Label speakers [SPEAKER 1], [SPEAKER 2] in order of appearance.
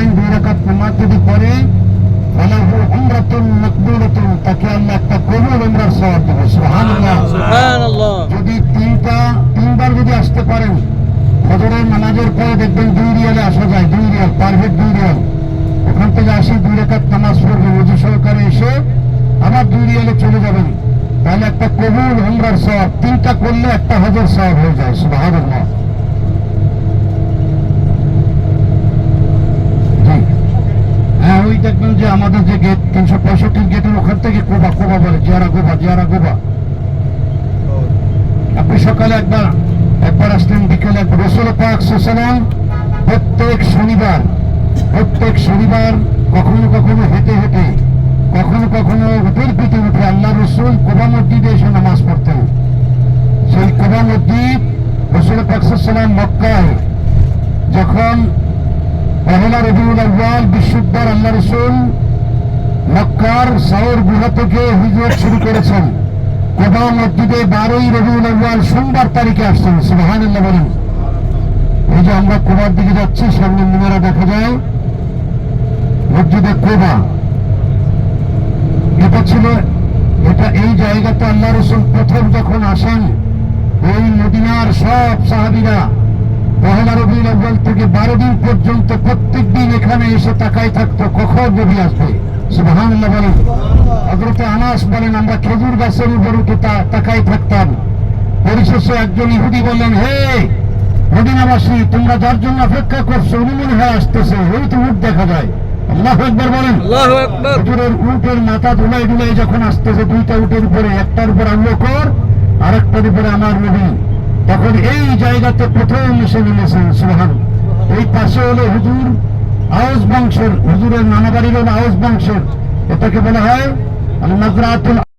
[SPEAKER 1] Time দুই রাকাত নামাজ যদি পড়ে ফালাহু উমরাতুন মাকবুলাতুন তাকে আল্লাহ একটা কবুল উমরার সওয়াব দেবে। সুবহানাল্লাহ।
[SPEAKER 2] সুবহানাল্লাহ।
[SPEAKER 1] যদি তিনটা তিনবার যদি আসতে পারেন ফজরের নামাজের পরে দেখবেন দুই রিয়ালে আসা যায় দুই রিয়াল পার হেড দুই রিয়াল। ওখান থেকে আসি দুই রেখাত নামাজ পড়বেন উজু সহকারে এসে আবার দুই রিয়ালে চলে যাবেন। তাহলে একটা কবুল হমরার সব তিনটা করলে একটা হাজার সব হয়ে যায় সুবহানাল্লাহ জি হ্যাঁ ওই দেখবেন যে আমাদের যে গেট তিনশো পঁয়ষট্টি গেটের ওখান থেকে কোবা কোবা বলে, জিয়ারা গোবা জিয়ারা গোবা আপনি সকালে একবার একবার আসলেন বিকেলে একবার। রসুল পাক সালাম প্রত্যেক শনিবার প্রত্যেক শনিবার কখনো কখনো হেঁটে হেঁটে, কখনো কখনো উঠের পিঠে উঠে আল্লাহ রসুল কোবা মসজিদে এসে নামাজ পড়তেন। সেই কোবা মসজিদ রসুল পাক সালাম মক্কায় যখন পহেলা রবিউল আউ্বাল বিশুদ্ধর আল্লাহ রসুল মক্কার সাউর গুহা থেকে হিজরত শুরু করেছেন। কোবা মসজিদে বারোই রবিউল আউ্বাল সোমবার তারিখে আসছেন সুবাহান বলেন। এই যে আমরা কোবার দিকে যাচ্ছি, সামনে মিনারা দেখা যায়, মসজিদে কোবা। এটা ছিল, এটা এই জায়গাতে আল্লাহ রসুল প্রথম যখন আসেন এই মদিনার সব সাহাবিরা আউ্বাল থেকে বারো দিন পর্যন্ত প্রত্যেক দিন এখানে এসে তাকাই থাকতো কখন রবি আসবে? সুবাহান বলেন। হজরতে আনাস বলেন আমরা খেজুর গাছের উপর উঠে তাকাই থাকতাম। পরিশেষে একজন ইহুদি বললেন হে মদিনাবাসী তোমরা যার জন্য অপেক্ষা করছ উনি মনে হয় আসতেছে ওই তো উঠ দেখা যায়। আল্লাহ একবার বলেন। হুজুরের উটের মাথা ধুলাই ধুলাই যখন আসতেছে দুইটা উটের উপরে একটার উপর আল্লাহ কর আর একটার উপরে আমার নবী। তখন এই জায়গাতে প্রথম এসে নেমেছেন সুহান এই পাশে হলো হুজুর আওস বংশের, হুজুরের নানা বাড়ির হলো আওস বংশের। এটাকে বলা হয় নাজরাতুল